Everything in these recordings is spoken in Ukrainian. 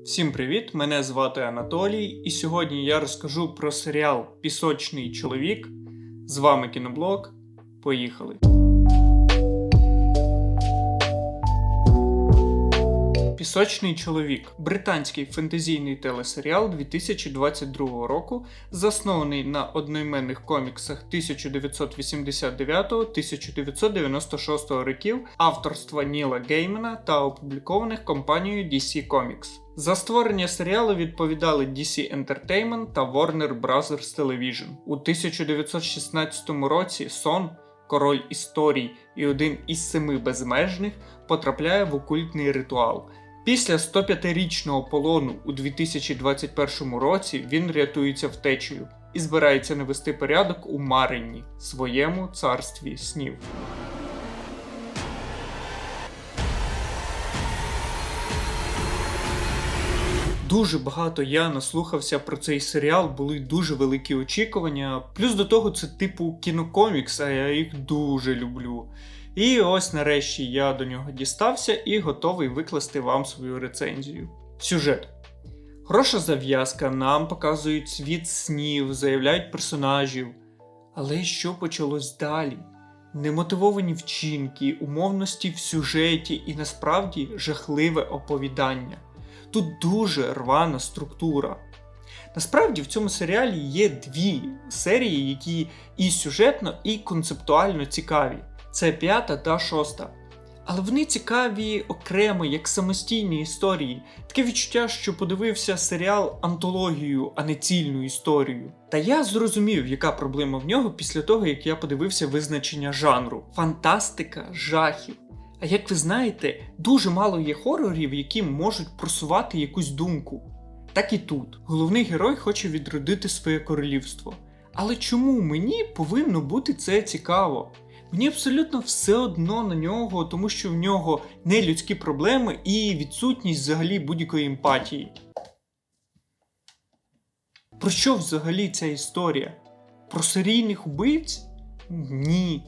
Всім привіт! Мене звати Анатолій, і сьогодні я розкажу про серіал Пісочний чоловік. З вами кіноблог. Поїхали! Пісочний чоловік британський фентезійний телесеріал 2022 року, заснований на одноіменних коміксах 1989-1996 років авторства Ніла Геймена та опублікованих компанією DC Comics. За створення серіалу відповідали DC Entertainment та Warner Bros. Television. У 1916 році Сон, король історій і один із семи безмежних, потрапляє в окультний ритуал. Після 105-річного полону у 2021 році він рятується втечею і збирається навести порядок у Маринні, своєму царстві снів. Дуже багато я наслухався про цей серіал, були дуже великі очікування. Плюс до того, це типу кінокомікс, а я їх дуже люблю. І ось нарешті я до нього дістався і готовий викласти вам свою рецензію. Сюжет. Хороша зав'язка, нам показують світ снів, заявляють персонажів. Але що почалось далі? Немотивовані вчинки, умовності в сюжеті і насправді жахливе оповідання. Тут дуже рвана структура. Насправді в цьому серіалі є дві серії, які і сюжетно, і концептуально цікаві. Це п'ята та шоста. Але вони цікаві окремо, як самостійні історії. Таке відчуття, що подивився серіал антологію, а не цільну історію. Та я зрозумів, яка проблема в нього після того, як я подивився визначення жанру: фантастика жахів. А як ви знаєте, дуже мало є хорорів, які можуть просувати якусь думку. Так і тут. Головний герой хоче відродити своє королівство. Але чому мені повинно бути це цікаво? Мені абсолютно все одно на нього, тому що в нього нелюдські проблеми і відсутність взагалі будь-якої емпатії. Про що взагалі ця історія? Про серійних убивць? Ні.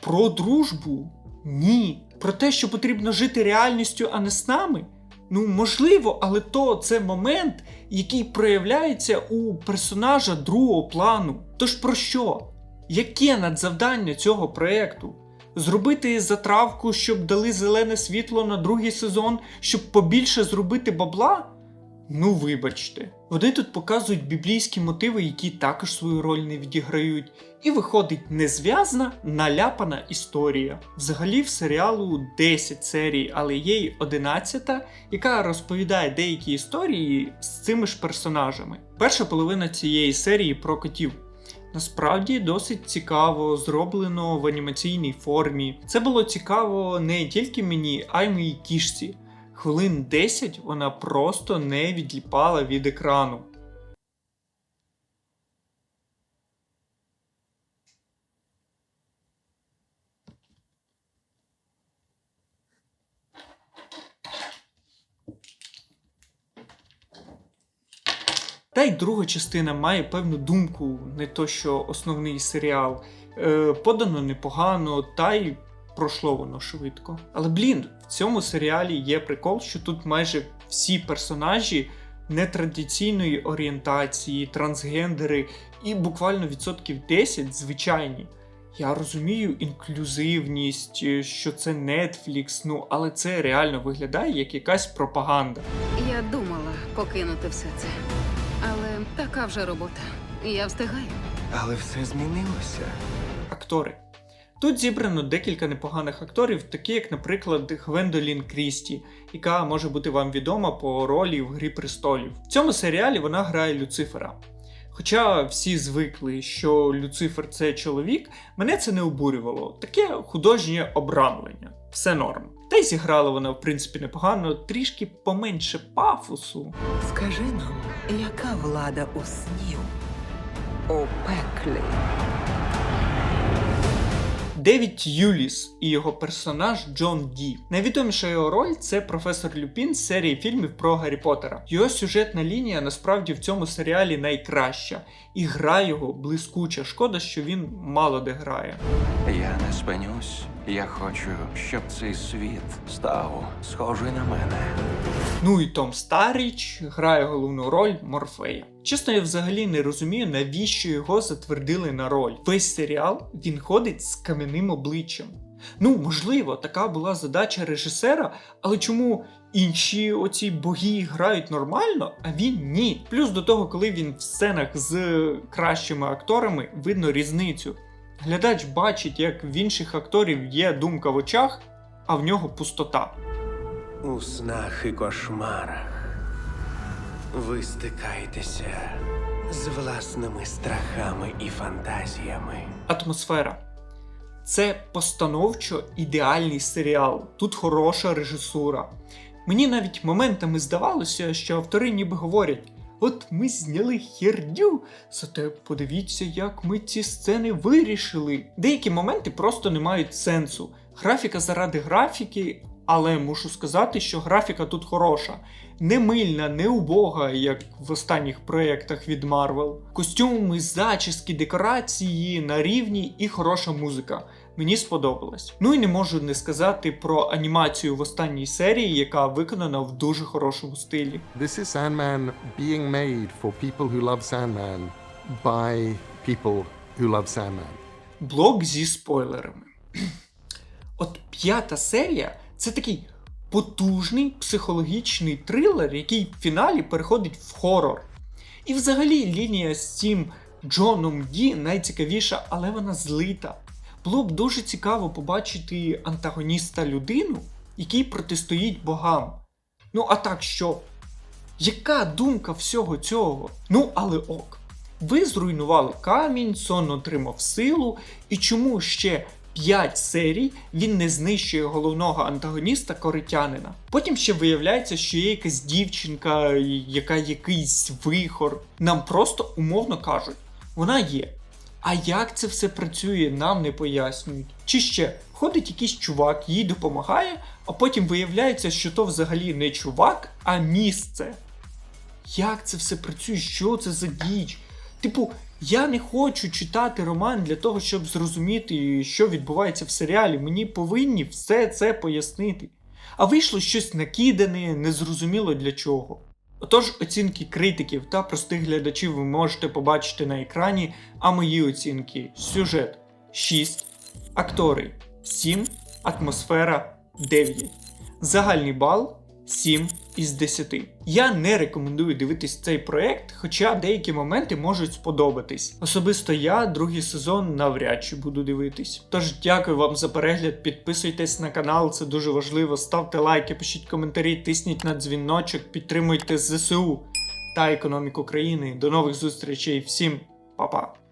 Про дружбу? Ні. Про те, що потрібно жити реальністю, а не снами? Ну, можливо, але то це момент, який проявляється у персонажа другого плану. Тож про що? Яке надзавдання цього проєкту? Зробити затравку, щоб дали зелене світло на другий сезон, щоб побільше зробити бабла? Ну, вибачте. Вони тут показують біблійські мотиви, які також свою роль не відіграють, і виходить незв'язна, наляпана історія. Взагалі в серіалу 10 серій, але є й 11, яка розповідає деякі історії з цими ж персонажами. Перша половина цієї серії про котів. Насправді досить цікаво зроблено в анімаційній формі. Це було цікаво не тільки мені, а й моїй кішці. Хвилин 10 вона просто не відліпала від екрану. Та й друга частина має певну думку, не то що основний серіал. Е, подано непогано, та й пройшло воно швидко. Але блін, в цьому серіалі є прикол, що тут майже всі персонажі нетрадиційної орієнтації, трансгендери і буквально відсотків 10 звичайні. Я розумію інклюзивність, е, що це Netflix, ну але це реально виглядає як якась пропаганда. Я думала покинути все це. Така вже робота. Я встигаю. Але все змінилося. актори. Тут зібрано декілька непоганих акторів, такі як, наприклад, Гвендолін Крісті, яка може бути вам відома по ролі в Грі престолів. В цьому серіалі вона грає Люцифера. Хоча всі звикли, що Люцифер це чоловік, мене це не обурювало. Таке художнє обрамлення. Все норм. Та й зіграла вона, в принципі, непогано, трішки поменше пафосу. Скажи нам, яка влада у снів у пеклі? Девід Юліс і його персонаж Джон Ді. Найвідоміша його роль це професор Люпін з серії фільмів про Гаррі Поттера. Його сюжетна лінія насправді в цьому серіалі найкраща, і гра його блискуча. Шкода, що він мало де грає. Я не спинюсь. Я хочу, щоб цей світ став схожий на мене. Ну і Том Старіч грає головну роль Морфея. Чесно, я взагалі не розумію, навіщо його затвердили на роль. Весь серіал він ходить з кам'яним обличчям. Ну, можливо, така була задача режисера, але чому інші оці боги грають нормально, а він ні. Плюс до того, коли він в сценах з кращими акторами, видно різницю. Глядач бачить, як в інших акторів є думка в очах, а в нього пустота. У снах і кошмарах ви стикаєтеся з власними страхами і фантазіями. Атмосфера. Це постановчо ідеальний серіал. Тут хороша режисура. Мені навіть моментами здавалося, що автори ніби говорять: от ми зняли херню, зате подивіться, як ми ці сцени вирішили. Деякі моменти просто не мають сенсу. Графіка заради графіки, але мушу сказати, що графіка тут хороша. Не мильна, не убога, як в останніх проєктах від Marvel. Костюми, зачіски, декорації на рівні і хороша музика. Мені сподобалось. Ну і не можу не сказати про анімацію в останній серії, яка виконана в дуже хорошому стилі. This is Sandman being made for people who love Sandman by people who love Sandman. Блок зі спойлерами. От п'ята серія це такий потужний психологічний трилер, який в фіналі переходить в хорор. І взагалі лінія з цим Джоном Ді найцікавіша, але вона злита. Було б дуже цікаво побачити антагоніста людину, який протистоїть богам. Ну а так що? Яка думка всього цього? Ну, але ок. Ви зруйнували камінь, сон отримав силу, і чому ще 5 серій він не знищує головного антагоніста коритянина? Потім ще виявляється, що є якась дівчинка, яка якийсь вихор. Нам просто умовно кажуть, вона є. А як це все працює, нам не пояснюють. Чи ще ходить якийсь чувак, їй допомагає, а потім виявляється, що то взагалі не чувак, а місце. Як це все працює? Що це за діч? Типу, я не хочу читати роман для того, щоб зрозуміти, що відбувається в серіалі. Мені повинні все це пояснити. А вийшло щось накидане, незрозуміло для чого. Отож, оцінки критиків та простих глядачів ви можете побачити на екрані, а мої оцінки сюжет 6, актори 7, атмосфера 9. Загальний бал 7 із 10. Я не рекомендую дивитись цей проект, хоча деякі моменти можуть сподобатись. Особисто я другий сезон навряд чи буду дивитись. Тож дякую вам за перегляд, підписуйтесь на канал, це дуже важливо. Ставте лайки, пишіть коментарі, тисніть на дзвіночок, підтримуйте ЗСУ та економіку країни. До нових зустрічей, всім па-па!